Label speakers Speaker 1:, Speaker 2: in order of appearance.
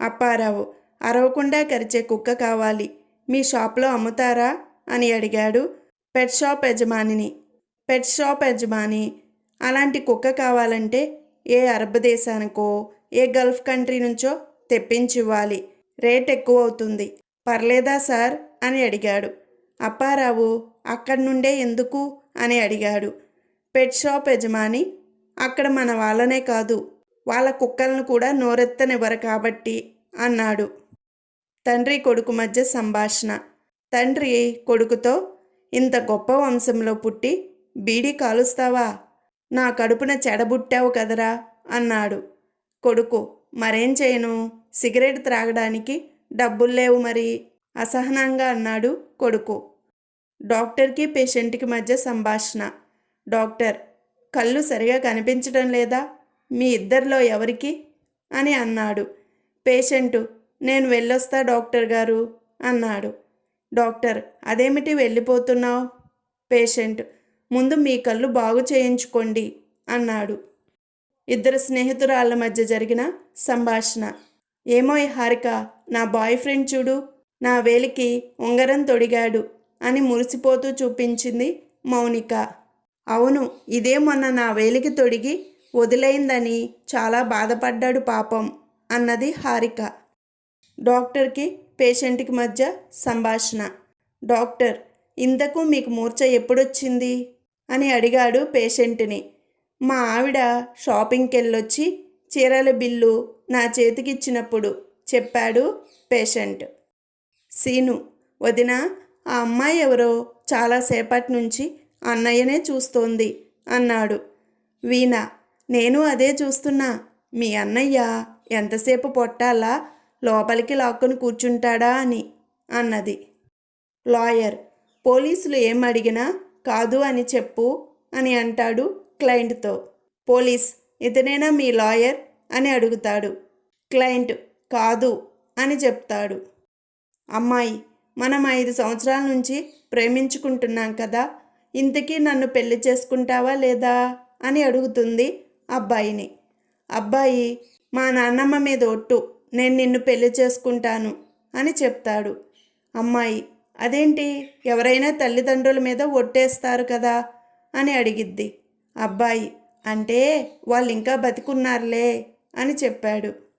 Speaker 1: అప్పారావు అరవకుండా కరిచే కుక్క కావాలి. మీ షాప్లో అమ్ముతారా? అని అడిగాడు పెట్ షాప్ యజమానిని. పెట్ షాప్ యజమాని అలాంటి కుక్క కావాలంటే ఏ అరబ్ దేశానికో ఏ గల్ఫ్ కంట్రీ నుంచో తెప్పించివ్వాలి రేట్ ఎక్కువ అవుతుంది. పర్లేదా సార్? అని అడిగాడు. అప్పారావు అక్కడి నుండే ఎందుకు? అని అడిగాడు పెట్ షాప్ యజమాని. అక్కడ మన వాళ్ళనే కాదు. వాళ్ళ కుక్కలను కూడా నోరెత్తనివ్వరు కాబట్టి అన్నాడు. తండ్రి కొడుకు మధ్య సంభాషణ. తండ్రి కొడుకుతో ఇంత గొప్ప వంశంలో పుట్టి బీడీ కాలుస్తావా? నా కడుపున చెడబుట్టావు కదరా అన్నాడు. కొడుకు మరేం చేయను? సిగరెట్ త్రాగడానికి డబ్బులు లేవు మరి అసహనంగా అన్నాడు కొడుకు. డాక్టర్కి పేషెంట్కి మధ్య సంభాషణ. డాక్టర్ కళ్ళు సరిగా కనిపించడం లేదా? మీ ఇద్దరిలో ఎవరికి? అని అన్నాడు. పేషెంటు నేను వెళ్ళొస్తా డాక్టర్ గారు అన్నాడు. డాక్టర్ అదేమిటి వెళ్ళిపోతున్నావు? పేషెంట్ ముందు మీ కళ్ళు బాగు చేయించుకోండి అన్నాడు. ఇద్దరు స్నేహితురాళ్ళ మధ్య జరిగిన సంభాషణ. ఏమో ఈ హారిక నా బాయ్ ఫ్రెండ్ చూడు నా వేలికి ఉంగరం తొడిగాడు అని మురిసిపోతూ చూపించింది మౌనిక. అవును ఇదే మొన్న నా వేలికి తొడిగి వదిలైందని చాలా బాధపడ్డాడు పాపం అన్నది హారిక. డాక్టర్కి పేషెంట్కి మధ్య సంభాషణ. డాక్టర్ ఇంతకు మీకు మూర్ఛ ఎప్పుడొచ్చింది? అని అడిగాడు పేషెంట్ని. మా ఆవిడ షాపింగ్కి వెళ్ళొచ్చి చీరల బిల్లు నా చేతికిచ్చినప్పుడు చెప్పాడు పేషెంట్. సీను వదిన ఆ అమ్మాయి ఎవరో చాలాసేపటి నుంచి అన్నయ్యనే చూస్తోంది అన్నాడు. వీణ నేను అదే చూస్తున్నా. మీ అన్నయ్య ఎంతసేపు పొట్టాలా? లోపలికి లాక్కుని కూర్చుంటాడా అని అన్నది. లాయర్ పోలీసులు ఏం అడిగినా కాదు అని చెప్పు అని అంటాడు క్లయింట్తో. పోలీస్ ఇతనేనా మీ లాయర్? అని అడుగుతాడు. క్లయింట్ కాదు అని చెప్తాడు. అమ్మాయి మనం ఐదు సంవత్సరాల నుంచి ప్రేమించుకుంటున్నాం కదా. ఇంతకీ నన్ను పెళ్ళి చేసుకుంటావా లేదా? అని అడుగుతుంది అబ్బాయిని. అబ్బాయి మా నాన్నమ్మ మీద ఒట్టు నేను నిన్ను పెళ్ళి చేసుకుంటాను అని చెప్తాడు. అమ్మాయి అదేంటి? ఎవరైనా తల్లిదండ్రుల మీద ఒట్టేస్తారు కదా అని అడిగిద్ది. అబ్బాయి అంటే వాళ్ళు ఇంకా బతికున్నారులే అని చెప్పాడు.